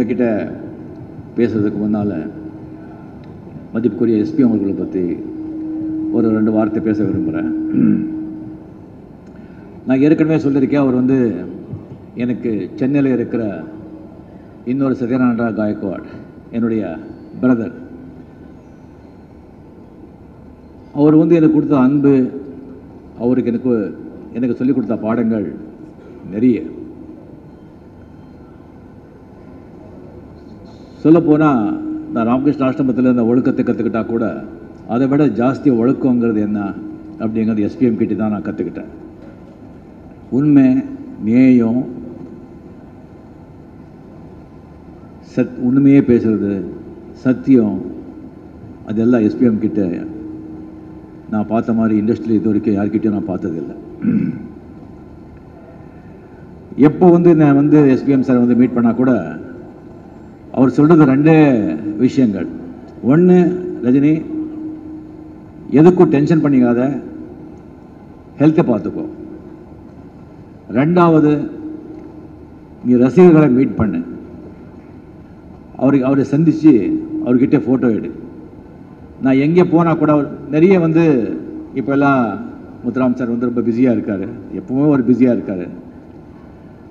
உங்ககிட்ட பேசுறதுக்கு முன்னால் மதிப்புக்குரிய எஸ்பி அவர்களை பற்றி ஒரு ரெண்டு வார்த்தை பேச விரும்புகிறேன் நான் ஏற்கனவே சொல்லியிருக்கேன் அவர் வந்து எனக்கு சென்னையில் இருக்கிற இன்னொரு சத்யநாராயண காயக்வாட் என்னுடைய பிரதர் அவர் வந்து எனக்கு கொடுத்த அன்பு அவருக்கு எனக்கு எனக்கு சொல்லிக் கொடுத்த பாடங்கள் நிறைய. சொல்லப்போனால் நான் ராமகிருஷ்ண ஆசிரமத்தில் இந்த ஒழுக்கத்தை கற்றுக்கிட்டா கூட அதை விட ஜாஸ்தி ஒழுக்கங்கிறது என்ன அப்படிங்கிறது எஸ்பிஎம் கிட்ட தான் நான் கற்றுக்கிட்டேன் உண்மை நேயம் சத் உண்மையே பேசுறது சத்தியம் அதெல்லாம் எஸ்பிஎம் கிட்ட நான் பார்த்த மாதிரி இண்டஸ்ட்ரியில் இது வரைக்கும் யார்கிட்டையும் நான் பார்த்ததில்லை. எப்போ வந்து நான் வந்து எஸ்பிஎம் சார் வந்து மீட் பண்ணால் கூட அவர் சொல்கிறது ரெண்டே விஷயங்கள். ஒன்று ரஜினி எதுக்கும் டென்ஷன் பண்ணிக்காத. ஹெல்த்தை பார்த்துக்கோ. ரெண்டாவது நீ ரசிகர்களை மீட் பண்ணு. அவருக்கு அவரை சந்தித்து அவர்கிட்ட ஃபோட்டோ எடு. நான் எங்கே போனால் கூட அவர் நிறைய வந்து இப்போ எல்லாம் முத்துராம் சார் வந்து ரொம்ப பிஸியாக இருக்கார். எப்பவுமே ஒரு பிஸியாக இருக்கார்.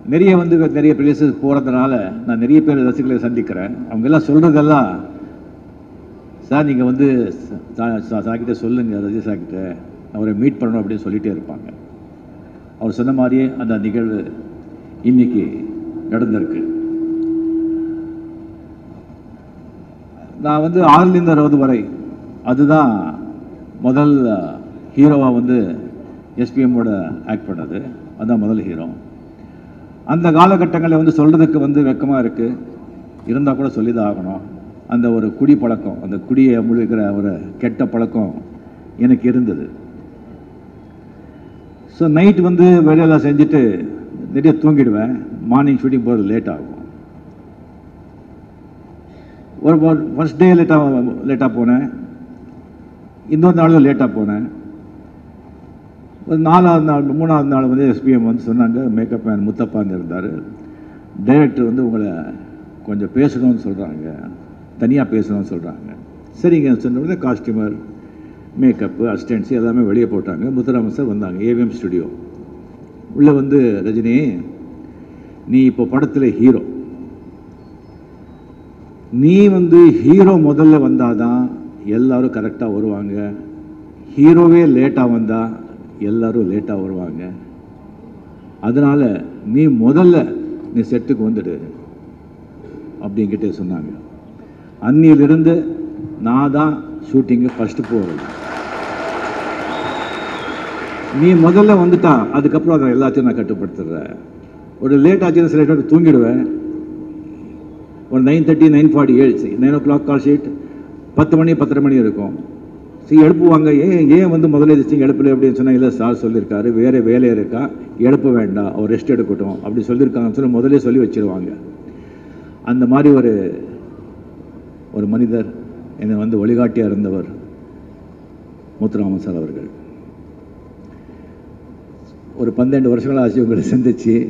நிறைய வந்து நிறைய பிளேசஸ் போகிறதுனால நான் நிறைய பேர் ரசிகர்களை சந்திக்கிறேன். அவங்க எல்லாம் சொல்கிறதெல்லாம் சார் நீங்கள் வந்து சாக்கிட்ட சொல்லுங்கள் ரஜி சாக்கிட்ட அவரை மீட் பண்ணணும் அப்படின்னு சொல்லிகிட்டே இருப்பாங்க. அவர் சொன்ன மாதிரியே அந்த நிகழ்வு இன்னைக்கு நடந்திருக்கு. நான் வந்து ஆறுலேருந்து அறுபது வரை அதுதான் முதல் ஹீரோவாக வந்து எஸ்பிஎம்மோட ஆக்ட் பண்ணது. அதுதான் முதல் ஹீரோ அந்த காலகட்டங்களில் வந்து சொல்கிறதுக்கு வந்து வெக்கமாக இருக்குது இருந்தால் கூட சொல்லி தான் ஆகணும். அந்த ஒரு குடி பழக்கம் அந்த குடியை முழுகிற ஒரு கெட்ட பழக்கம் எனக்கு இருந்தது. ஸோ நைட் வந்து வேலையெல்லாம் செஞ்சுட்டு நிறைய தூங்கிடுவேன். மார்னிங் ஷூட்டிங் போகிறது லேட் ஆகும். ஒரு ஃபர்ஸ்ட் டே லேட்டாக லேட்டாக போனேன். இன்னொரு நாளும் லேட்டாக போனேன். நாலாவது நாள் மூணாவது நாள் வந்து எஸ்பிஎம் வந்து சொன்னாங்க மேக்கப் மேன் முத்தப்பான்னு இருந்தார். டைரக்டர் வந்து உங்களை கொஞ்சம் பேசணும்னு சொல்கிறாங்க தனியாக பேசணும்னு சொல்கிறாங்க சரிங்க சொன்ன காஸ்டியூமர் மேக்கப்பு அசிஸ்டன்ஸு எல்லாமே வெளியே போட்டாங்க. முத்துராமன் சார் வந்தாங்க ஏவிஎம் ஸ்டுடியோ உள்ளே வந்து ரஜினி நீ இப்போ படத்தில் ஹீரோ நீ வந்து ஹீரோ முதல்ல வந்தாதான் எல்லோரும் கரெக்டாக வருவாங்க. ஹீரோவே லேட்டாக வந்தால் எல்லோரும் லேட்டாக வருவாங்க. அதனால் நீ முதல்ல நீ செட்டுக்கு வந்துடு அப்படிங்கிட்டே சொன்னாங்க. அன்னியிலிருந்து நான் தான் ஷூட்டிங்கு ஃபஸ்ட்டு போகிறது நீ முதல்ல வந்துட்டா அதுக்கப்புறம் அதை எல்லாத்தையும் நான் கட்டுப்படுத்துடுறேன் ஒரு லேட் ஆச்சுன்னா சில டைம் தூங்கிடுவேன். ஒரு நைன் தேர்ட்டி நைன் ஃபார்ட்டி ஏழு nine o'clock call sheet பத்து மணி பத்தரை மணி இருக்கும். சரி எழுப்புவாங்க. ஏன் ஏன் வந்து முதல்ல எதிர்த்து எழுப்பல அப்படின்னு சொன்னால் இல்லை சார் சொல்லியிருக்காரு வேறு வேலையை இருக்கா? எழுப்ப வேண்டாம். அவர் ரெஸ்ட் எடுக்கட்டும். அப்படி சொல்லியிருக்காங்கன்னு சொல்லி முதலே சொல்லி வச்சிருவாங்க. அந்த மாதிரி ஒரு ஒரு மனிதர் என்னை வந்து வழிகாட்டியாக இருந்தவர் முத்துராமன் சார் அவர்கள். ஒரு பன்னெண்டு வருஷங்களாக ஆச்சு உங்களை சந்திச்சு.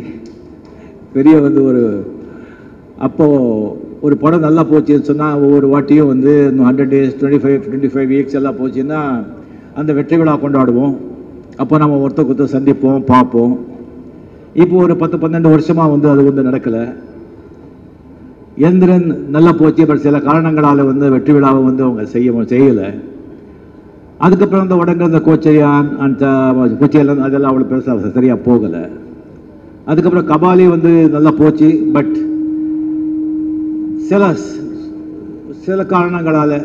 பெரிய வந்து ஒரு அப்போது ஒரு படம் நல்லா போச்சுன்னு சொன்னால் ஒவ்வொரு வாட்டியும் வந்து hundred days twenty five twenty five weeks எல்லாம் போச்சுன்னா அந்த வெற்றி விழா கொண்டாடுவோம். அப்போ நம்ம ஒருத்தர் ஒருத்தர் சந்திப்போம் பார்ப்போம். இப்போ ஒரு பத்து பன்னெண்டு வருஷமாக வந்து அது வந்து நடக்கலை. எந்திரன் நல்லா போச்சு பட் சில காரணங்களால் வந்து வெற்றி விழாவை வந்து அவங்க செய்ய செய்யலை. அதுக்கப்புறம் இந்த உடங்க இந்த கோச்சையான் அந்த கோச்சையெல்லாம் அதெல்லாம் அவ்வளோ பெருசாக சரியாக போகலை. அதுக்கப்புறம் கபாலி வந்து நல்லா போச்சு பட் சில சில காரணங்களால்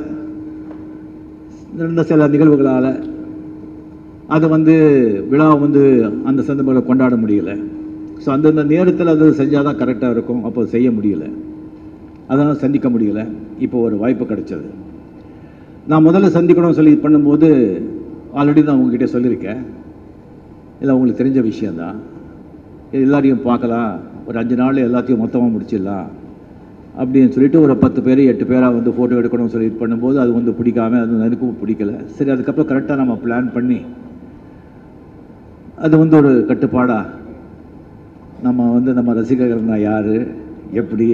நடந்த சில நிகழ்வுகளால் அது வந்து விழாவை வந்து அந்த சந்தர்ப்பங்களை கொண்டாட முடியல. ஸோ அந்தந்த நேரத்தில் அது செஞ்சால் தான் கரெக்டாக இருக்கும். அப்போ செய்ய முடியல. அதனால் சந்திக்க முடியல. இப்போ ஒரு வாய்ப்பு கிடைச்சது. நான் முதல்ல சந்திக்கணும்னு சொல்லி பண்ணும்போது ஆல்ரெடி நான் உங்ககிட்ட சொல்லியிருக்கேன். இல்லை உங்களுக்கு தெரிஞ்ச விஷயந்தான் எல்லாரையும் பார்க்கலாம். ஒரு அஞ்சு நாள் எல்லாத்தையும் மொத்தமாக முடிச்சிடலாம். அப்படின்னு சொல்லிட்டு ஒரு பத்து பேர் எட்டு பேராக வந்து ஃபோட்டோ எடுக்கணும்னு சொல்லி இது பண்ணும்போது அது வந்து பிடிக்காம அது எனக்கும் பிடிக்கல. சரி அதுக்கப்புறம் கரெக்டாக நம்ம பிளான் பண்ணி அது வந்து ஒரு கட்டுப்பாடாக நம்ம வந்து நம்ம ரசிகர்கள்னா யார்? எப்படி?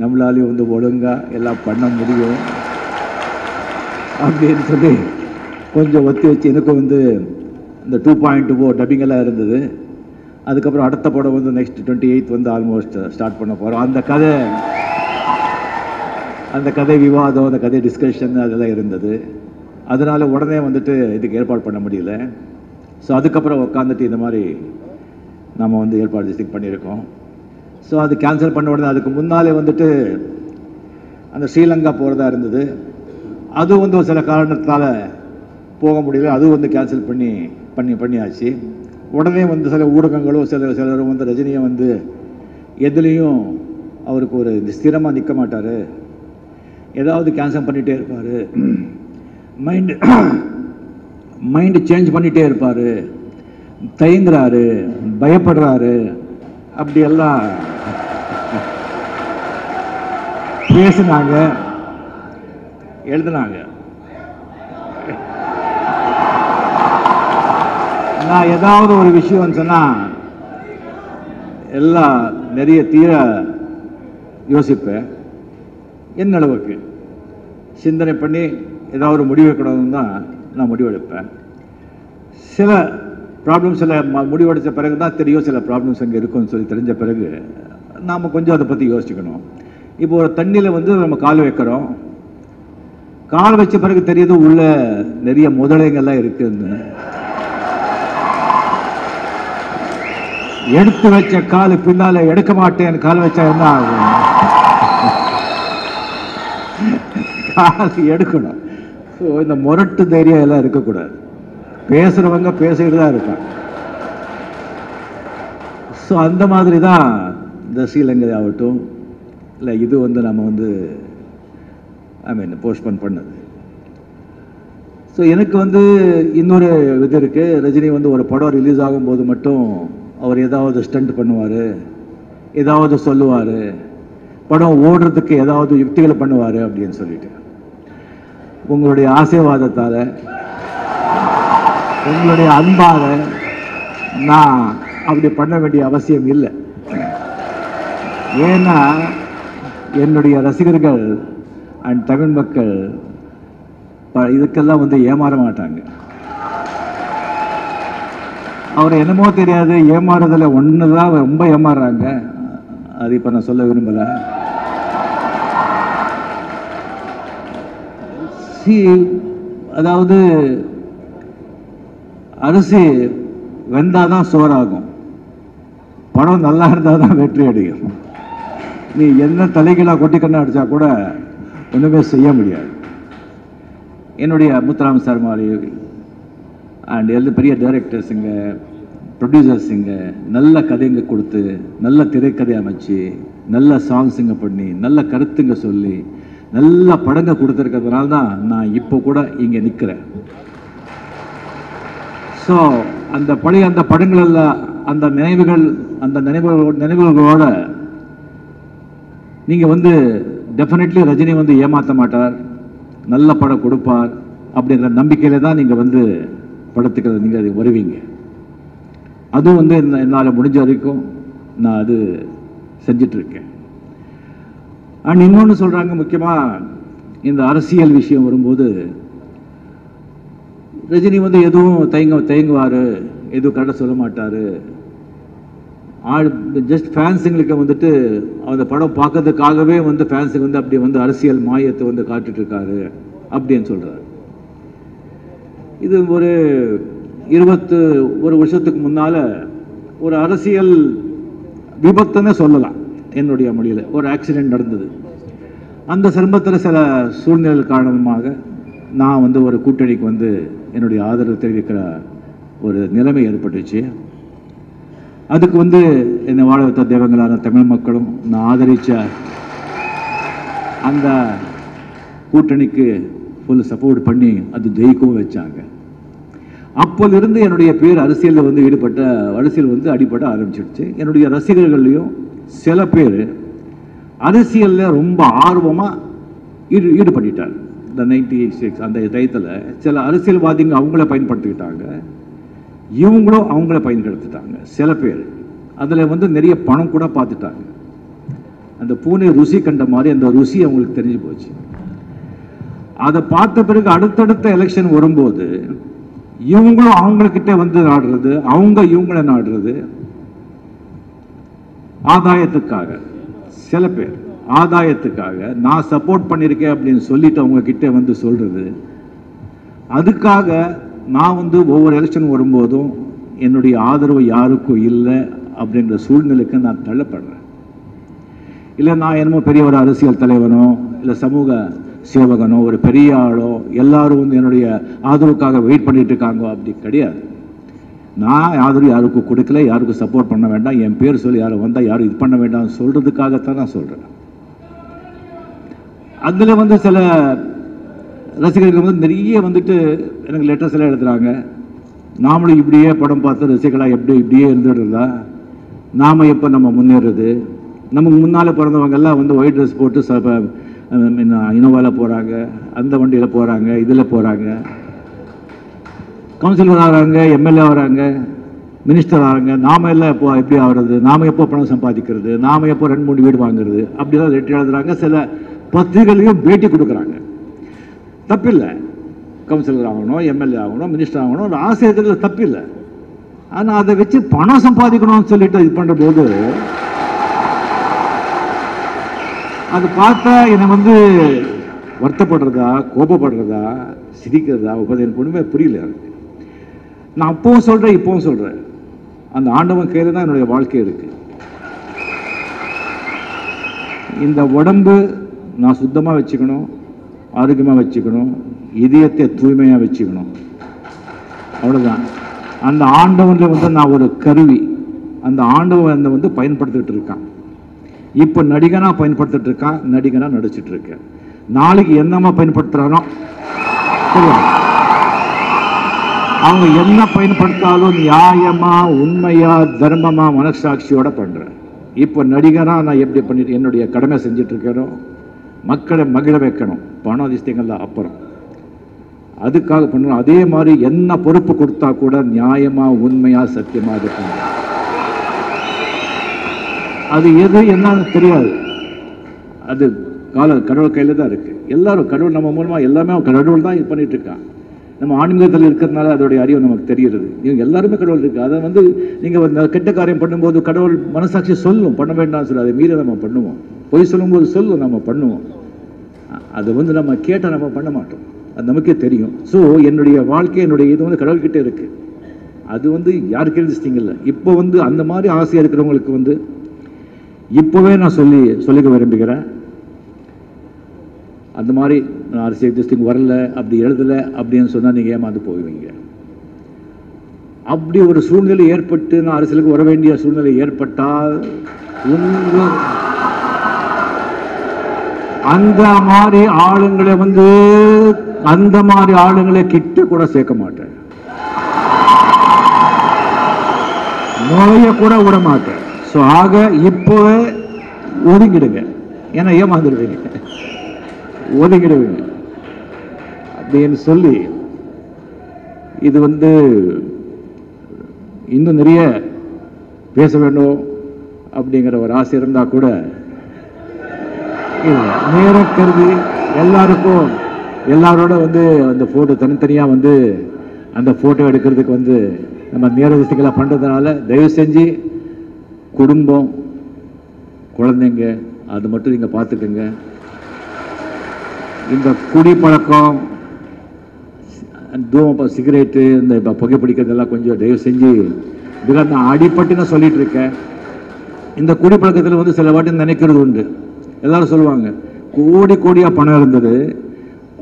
நம்மளாலேயும் வந்து ஒழுங்காக எல்லாம் பண்ண முடியும். அப்படின்னு சொல்லி கொஞ்சம் ஒத்தி வச்சு எனக்கும் வந்து இந்த டூ பாயிண்ட் டூ டப்பிங்கெல்லாம் இருந்தது. அதுக்கப்புறம் அடுத்த படம் வந்து நெக்ஸ்ட் டுவெண்ட்டி எயித் வந்து ஆல்மோஸ்ட் ஸ்டார்ட் பண்ண போகிறோம் அந்த கதை அந்த கதை விவாதம் அந்த கதை டிஸ்கஷன் அதெல்லாம் இருந்தது. அதனால் உடனே வந்துட்டு இதுக்கு ஏற்பாடு பண்ண முடியல. ஸோ அதுக்கப்புறம் உட்காந்துட்டு இந்த மாதிரி நம்ம வந்து ஏற்பாடு டிஸ்டிக் பண்ணியிருக்கோம். ஸோ அது கேன்சல் பண்ண உடனே அதுக்கு முன்னாலே வந்துட்டு அந்த ஸ்ரீலங்கா போகிறதா இருந்தது. அது வந்து ஒரு சில காரணத்தால் போக முடியல. அதுவும் வந்து கேன்சல் பண்ணி பண்ணி பண்ணியாச்சு. உடனே வந்து சில ஊடகங்களும் சில சிலரும் வந்து ரஜினியை வந்து எதுலேயும் அவருக்கு ஒரு ஸ்திரமாக நிற்க மாட்டார். ஏதாவது கேன்சல் பண்ணிகிட்டே இருப்பார். மைண்டு மைண்டு சேஞ்ச் பண்ணிகிட்டே இருப்பார். தயங்குறாரு பயப்படுறாரு. அப்படியெல்லாம் பேசுனாங்க எழுதுனாங்க. நான் ஏதாவது ஒரு விஷயம் சொன்னால் எல்லாம் நிறைய தீர யோசிப்பேன். என்ன அளவுக்கு சிந்தனை பண்ணி ஏதாவது ஒரு முடிவு எடுக்கணும்னு தான் நான் முடிவெடுப்பேன். சில ப்ராப்ளம்ஸ் சில ம- முடிவெடுத்த பிறகு தான் தெரியும் சில ப்ராப்ளம்ஸ் அங்கே இருக்கும்னு சொல்லி தெரிஞ்ச பிறகு நாம் கொஞ்சம் அதை பற்றி யோசிக்கணும் இப்போ ஒரு தண்ணியில் வந்து நம்ம கால் வைக்கிறோம். கால் வச்ச பிறகு தெரியுது உள்ள நிறைய முதலைங்கள்லாம் இருக்குன்னு. எடுத்து வச்ச கால் பின்னால் எடுக்க மாட்டேன் கால் வச்சா என்ன ஆகும்? கால் எடுக்கணும். ஸோ இந்த முரட்டு தைரியம் எல்லாம் இருக்கக்கூடாது. பேசுகிறவங்க பேசிக்கிட்டு தான் இருப்பாங்க. ஸோ அந்த மாதிரி தான் இந்த ஸ்ரீலங்கை ஆகட்டும் இல்லை இது வந்து நம்ம வந்து ஐ மீன் போஸ்ட்போன் பண்ணது. ஸோ எனக்கு வந்து இன்னொரு இது இருக்குது ரஜினி வந்து ஒரு படம் ரிலீஸ் ஆகும்போது மட்டும் அவர் ஏதாவது ஸ்டண்ட் பண்ணுவார் ஏதாவது சொல்லுவார் படம் ஓடுறதுக்கு ஏதாவது யுக்திகளை பண்ணுவார் அப்படின்னு சொல்லிட்டு. உங்களுடைய ஆசீர்வாதத்தால் உங்களுடைய அன்பால் நான் அப்படி பண்ண வேண்டிய அவசியம் இல்லை. ஏன்னா என்னுடைய ரசிகர்கள் அண்ட் தமிழ் மக்கள் ப- இதுக்கெல்லாம் வந்து ஏமாற மாட்டாங்க. அவர் என்னமோ தெரியாது ஏமாறுறதில் ஒன்று தான் ரொம்ப ஏமாறுறாங்க. அது இப்போ நான் சொல்ல விரும்பலை. அரிசி அதாவது அரிசி வெந்தால் தான் சோறாகும் பணம் நல்லா இருந்தால் தான் வெற்றி அடையும். நீ என்ன தலைகீழாக கொட்டிக்கண்ணா அடித்தா கூட ஒன்றுமே செய்ய முடியாது. என்னுடைய முத்துராம் சார் மாதிரி அண்ட் எல்லா பெரிய டைரக்டர்ஸுங்க ப்ரொடியூசர்ஸுங்க நல்ல கதைங்க கொடுத்து நல்ல திரைக்கதை அமைச்சு நல்ல சாங்ஸுங்க பண்ணி நல்ல கருத்துங்க சொல்லி நல்ல படங்க கொடுத்துருக்கிறதுனால தான் நான் இப்போ கூட இங்கே நிற்கிறேன். ஸோ அந்த பழைய அந்த படங்களில் அந்த நினைவுகள் அந்த நினைவுகளோட நினைவுகளோட நீங்கள் வந்து டெஃபினெட்லி ரஜினி வந்து ஏமாற்ற மாட்டார் நல்ல படம் கொடுப்பார் அப்படிங்கிற நம்பிக்கையில தான் நீங்கள் வந்து படத்துக்கு நீங்கள் வருவீங்க. அதுவும் வந்து என்ன- என்னால் முடிஞ்ச வரைக்கும் நான் அது செஞ்சிட்ருக்கேன். அண்ட் இன்னொன்று சொல்கிறாங்க முக்கியமாக இந்த அரசியல் விஷயம் வரும்போது ரஜினி வந்து எதுவும் தயங்க தயங்குவார் எதுவும் கரெக்டாக சொல்ல மாட்டார். ஆள் ஜஸ்ட் ஃபேன்ஸுங்களுக்கு வந்துட்டு அந்த படம் பார்க்கறதுக்காகவே வந்து ஃபேன்ஸுக்கு வந்து அப்படி வந்து அரசியல் மாயத்தை வந்து காட்டுட்ருக்காரு அப்படின்னு சொல்கிறாரு இது ஒரு இருபத்து ஒரு வருஷத்துக்கு முன்னால் ஒரு அரசியல் விபத்துன்னு சொல்லலாம். என்னுடைய மொழியில் ஒரு ஆக்சிடென்ட் நடந்தது. அந்த சிரமத்தில் சில சூழ்நிலை காரணமாக நான் வந்து ஒரு கூட்டணிக்கு வந்து என்னுடைய ஆதரவு தெரிவிக்கிற ஒரு நிலைமை ஏற்பட்டுச்சு. அதுக்கு வந்து என்னை வாழ வைத்த தெய்வங்களான தமிழ் மக்களும் நான் ஆதரித்த அந்த கூட்டணிக்கு ஃபுல் சப்போர்ட் பண்ணி அது ஜெயிக்கவும் வச்சாங்க. அப்போதிருந்து என்னுடைய பேர் அரசியலில் வந்து ஈடுபட்ட அரசியல் வந்து அடிபட ஆரம்பிச்சிடுச்சு. என்னுடைய ரசிகர்கள்லையும் சில பேர் அரசியலில் ரொம்ப ஆர்வமாக ஈடு ஈடுபட்டுட்டார் இந்த நைன்டி சிக்ஸ் அந்த டயத்தில் சில அரசியல்வாதிங்க அவங்கள பயன்படுத்திக்கிட்டாங்க. இவங்களும் அவங்கள பயன்படுத்திட்டாங்க. சில பேர். அதில் வந்து நிறைய பணம் கூட பார்த்துட்டாங்க. அந்த பூனை ருசி கண்ட மாதிரி அந்த ருசி அவங்களுக்கு தெரிஞ்சு போச்சு. அதை பார்த்த பிறகு அடுத்தடுத்த எலெக்ஷன் வரும்போது இவங்களும் அவங்கக்கிட்ட வந்து நாடுறது அவங்க இவங்கள நாடுறது ஆதாயத்துக்காக. சில பேர் ஆதாயத்துக்காக நான் சப்போர்ட் பண்ணியிருக்கேன் அப்படின்னு சொல்லிட்டு அவங்கக்கிட்ட வந்து சொல்கிறது அதுக்காக நான் வந்து ஒவ்வொரு எலெக்ஷன் வரும்போதும் என்னுடைய ஆதரவு யாருக்கும் இல்லை அப்படின்ற சூழ்நிலைக்கு நான் தள்ளப்படுறேன். இல்லை நான் என்னமோ பெரிய ஒரு அரசியல் தலைவனோ இல்லை சமூக சேவகனோ ஒரு பெரிய ஆளோ எல்லாரும் வந்து என்னுடைய ஆதரவுக்காக வெயிட் பண்ணிட்டு இருக்காங்க. அப்படி கிடையாது. நான் யாரும் யாருக்கும் கொடுக்கல யாருக்கும் சப்போர்ட் பண்ண வேண்டாம் என் பேர் சொல்லி யாரும் வந்தால் யாரும் இது பண்ண வேண்டாம் சொல்கிறதுக்காகத்தான் நான் சொல்கிறேன் அதில் வந்து சில ரசிகர்கள் வந்து நிறைய வந்துட்டு எனக்கு லெட்டர்ஸ் எல்லாம் எழுதுறாங்க. நாமளும் இப்படியே படம் பார்த்து ரசிகர்களாக எப்படி இப்படியே இருந்துடுறதா? நாம் எப்போ நம்ம முன்னேறுறது நமக்கு முன்னால் பிறந்தவங்கெல்லாம் வந்து ஒயிட் ட்ரெஸ் போட்டு ச இனோவாவில் போகிறாங்க அந்த வண்டியில் போகிறாங்க இதில் போகிறாங்க கவுன்சிலர் ஆகிறாங்க எம்எல்ஏ ஆகிறாங்க மினிஸ்டர் ஆகிறாங்க நாம எல்லாம் எப்போ எப்படி ஆகிறது நாம எப்போ பணம் சம்பாதிக்கிறது நாம எப்போ ரெண்டு மூணு வீடு வாங்குறது அப்படிலாம் ரெட்டி எழுதுறாங்க சில பத்திரிகைகளையும் பேட்டி கொடுக்குறாங்க. தப்பில்லை. கவுன்சிலர் ஆகணும் எம்எல்ஏ ஆகணும் மினிஸ்டர் ஆகணும் ஒரு ஆசிரியர்கள் தப்பில்லை. ஆனால் அதை வச்சு பணம் சம்பாதிக்கணும்னு சொல்லிட்டு இது பண்ணுற போது அது பார்த்தா என்னை வந்து வருத்தப்படுறதா கோபப்படுறதா சிரிக்கிறதா உபதேன் எனக்கு ஒன்றுமே புரியல எனக்கு. நான் அப்பவும் சொல்கிறேன் இப்பவும் சொல்கிறேன் அந்த ஆண்டவன் கையில் தான் என்னுடைய வாழ்க்கை இருக்குது இந்த உடம்பு நான் சுத்தமாக வச்சுக்கணும் ஆரோக்கியமாக வச்சுக்கணும் இதயத்தை தூய்மையாக வச்சுக்கணும். அவ்வளோதான் அந்த ஆண்டவனில் வந்து நான் ஒரு கருவி. அந்த ஆண்டவன் வந்து பயன்படுத்திகிட்டு இருக்கான். இப்போ நடிகனாக பயன்படுத்திட்டு இருக்கான் நடிகனாக நடிச்சிட்டு இருக்கேன். நாளைக்கு என்னம்மா பயன்படுத்துகிறானோ சொல்லுங்க. அவங்க என்ன பயன்படுத்தாலும் நியாயமா உண்மையா தர்மமா மனசாட்சியோட பண்றேன். இப்போ நடிகராக நான் எப்படி பண்ணிட்டு என்னுடைய கடமை செஞ்சுட்டு இருக்கிறோம் மக்களை மகிழ வைக்கணும். பணம் அதிசயங்கள்லாம் அப்புறம். அதுக்காக பண்ணணும். அதே மாதிரி என்ன பொறுப்பு கொடுத்தா கூட நியாயமா உண்மையா சத்தியமா இருக்கணும் அது எது என்னன்னு தெரியாது. அது கால கடவுள் கையில் தான் இருக்கு. எல்லாரும் கடவுள் நம்ம மூலமா எல்லாமே கடவுள் தான் இது பண்ணிட்டு இருக்கான் நம்ம ஆன்மீகத்தில் இருக்கிறதுனால அதோடைய அறிவு நமக்கு தெரிகிறது. இவங்க எல்லாருமே கடவுள் இருக்கு. அதை வந்து நீங்க கெட்ட காரியம் பண்ணும்போது கடவுள் மனசாட்சி சொல்லும். பண்ண வேண்டாம்னு சொல்லி. அதை மீறி நம்ம பண்ணுவோம். பொய் சொல்லும்போது சொல்லும். நம்ம பண்ணுவோம். அதை வந்து நம்ம கேட்டால் நம்ம பண்ண மாட்டோம். அது நமக்கே தெரியும். ஸோ என்னுடைய வாழ்க்கை என்னுடைய இது வந்து கடவுள்கிட்டே இருக்கு. அது வந்து யார் கேள்விச்சிட்டிங்கல்ல இப்போ வந்து அந்த மாதிரி ஆசையாக இருக்கிறவங்களுக்கு வந்து இப்போவே நான் சொல்லி சொல்லிக்க விரும்புகிறேன். அந்த மாதிரி நான் அரசியல் டிஸ்ட்ரிக் வரல அப்படி எழுதலை அப்படின்னு சொன்னால் நீங்கள் ஏமாந்து போவீங்க. அப்படி ஒரு சூழ்நிலை ஏற்பட்டு நான் அரசியலுக்கு வர வேண்டிய சூழ்நிலை ஏற்பட்டால் அந்த மாதிரி ஆளுங்களை வந்து அந்த மாதிரி ஆளுங்களை கிட்ட கூட சேர்க்க மாட்டேன். நுழைய கூட விட மாட்டேன். ஸோ ஆக இப்போ ஒதுங்கிடுங்க. ஏன்னா ஏமாந்துடுவீங்க. ஒதுங்கிடுவீங்க அப்படின்னு சொல்லி இது வந்து இன்னும் நிறைய பேச வேண்டும் அப்படிங்கிற ஒரு ஆசை இருந்தால் கூட நேரம் கருதி எல்லாருக்கும் எல்லாரோட வந்து அந்த ஃபோட்டோ தனித்தனியாக வந்து அந்த ஃபோட்டோ எடுக்கிறதுக்கு வந்து நம்ம நேர பண்ணுறதுனால தயவு செஞ்சு குடும்பம் குழந்தைங்க அது மட்டும் நீங்கள் பார்த்துக்கோங்க. இந்த குடி பழக்கம் தூம சிகரெட்டு இந்த இப்போ புகைப்பிடிக்கிறதெல்லாம் கொஞ்சம் தயவு செஞ்சு இதில் நான் அடிப்பட்டு நான் சொல்லிட்டு இருக்கேன் இந்த குடி பழக்கத்தில் வந்து சில வாட்டி நினைக்கிறது உண்டு. எல்லாரும் சொல்லுவாங்க கோடி கோடியாக பணம் இருந்தது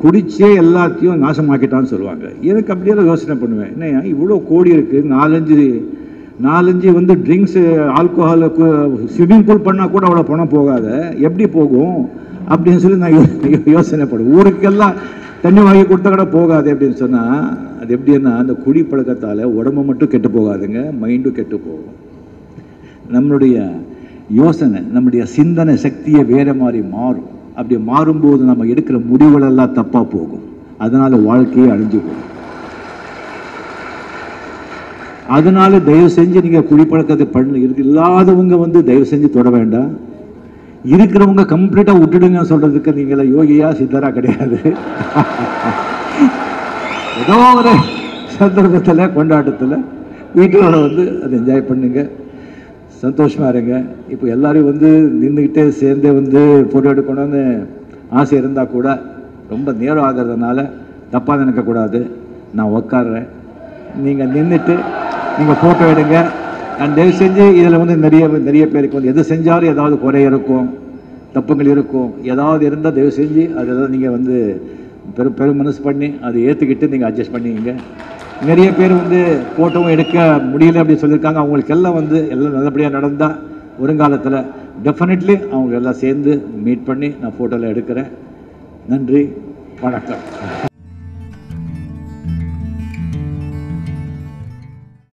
குடிச்சே எல்லாத்தையும் நாசமாக்கிட்டான்னு சொல்லுவாங்க. எனக்கு அப்படியெல்லாம் யோசனை பண்ணுவேன். என்ன இவ்வளோ கோடி இருக்குது நாலஞ்சு நாலஞ்சு வந்து ட்ரிங்க்ஸு ஆல்கோஹால் ஸ்விம்மிங் பூல் பண்ணால் கூட அவ்வளோ பணம் போகாத. எப்படி போகும்? அப்படின்னு சொல்லி நான் யோசனைப்படும் யோசனை பண்ணுவேன் ஊருக்கெல்லாம் தண்ணி வாங்கி கொடுத்தா கூட போகாது அப்படின்னு சொன்னால் அது எப்படின்னா அந்த குடி பழக்கத்தால் உடம்பு மட்டும் கெட்டு போகாதுங்க மைண்டும் கெட்டு போகும். நம்மளுடைய யோசனை நம்முடைய சிந்தனை சக்தியை வேறு மாதிரி மாறும். அப்படி மாறும்போது நம்ம எடுக்கிற முடிவுகளெல்லாம் தப்பாக போகும். அதனால் வாழ்க்கையே அழிஞ்சு போகும். அதனால தயவு செஞ்சு நீங்கள் குடிப்பழக்கத்தை பண்ண. இல்லாதவங்க வந்து தயவு செஞ்சு தொட வேண்டாம். இருக்கிறவங்க கம்ப்ளீட்டாக விட்டுடுங்க சொல்கிறதுக்கு நீங்கள் யோகியா சித்தரா கிடையாது. ஏதோ ஒரு சந்தர்ப்பத்தில் கொண்டாட்டத்தில் வீட்டோட வந்து அதை என்ஜாய் பண்ணுங்க. சந்தோஷமாக இருங்க. இப்போ எல்லோரும் வந்து நின்றுக்கிட்டே சேர்ந்தே வந்து ஃபோட்டோ எடுக்கணும்னு ஆசை இருந்தால் கூட ரொம்ப நேரம் ஆகிறதுனால தப்பாக நினைக்கக்கூடாது. நான் உக்காடுறேன் நீங்கள் நின்றுட்டு நீங்கள் ஃபோட்டோ எடுங்க. அண்ட் தயவு செஞ்சு இதில் வந்து நிறைய நிறைய பேருக்கு வந்து எது செஞ்சாலும் ஏதாவது குறை இருக்கும் தப்புங்கள் இருக்கும் ஏதாவது இருந்தால் தயவு செஞ்சு அது ஏதாவது நீங்கள் வந்து பெரும் பெரும் மனசு பண்ணி அதை ஏற்றுக்கிட்டு நீங்கள் அட்ஜஸ்ட் பண்ணிக்கிங்க. நிறைய பேர் வந்து ஃபோட்டோவும் எடுக்க முடியல அப்படின்னு சொல்லியிருக்காங்க. அவங்களுக்கு எல்லாம் வந்து எல்லாம் நல்லபடியாக நடந்தால் வருங்காலத்தில் டெஃபினெட்லி அவங்க எல்லாம் சேர்ந்து மீட் பண்ணி நான் ஃபோட்டோவில் எடுக்கிறேன். நன்றி. வணக்கம்.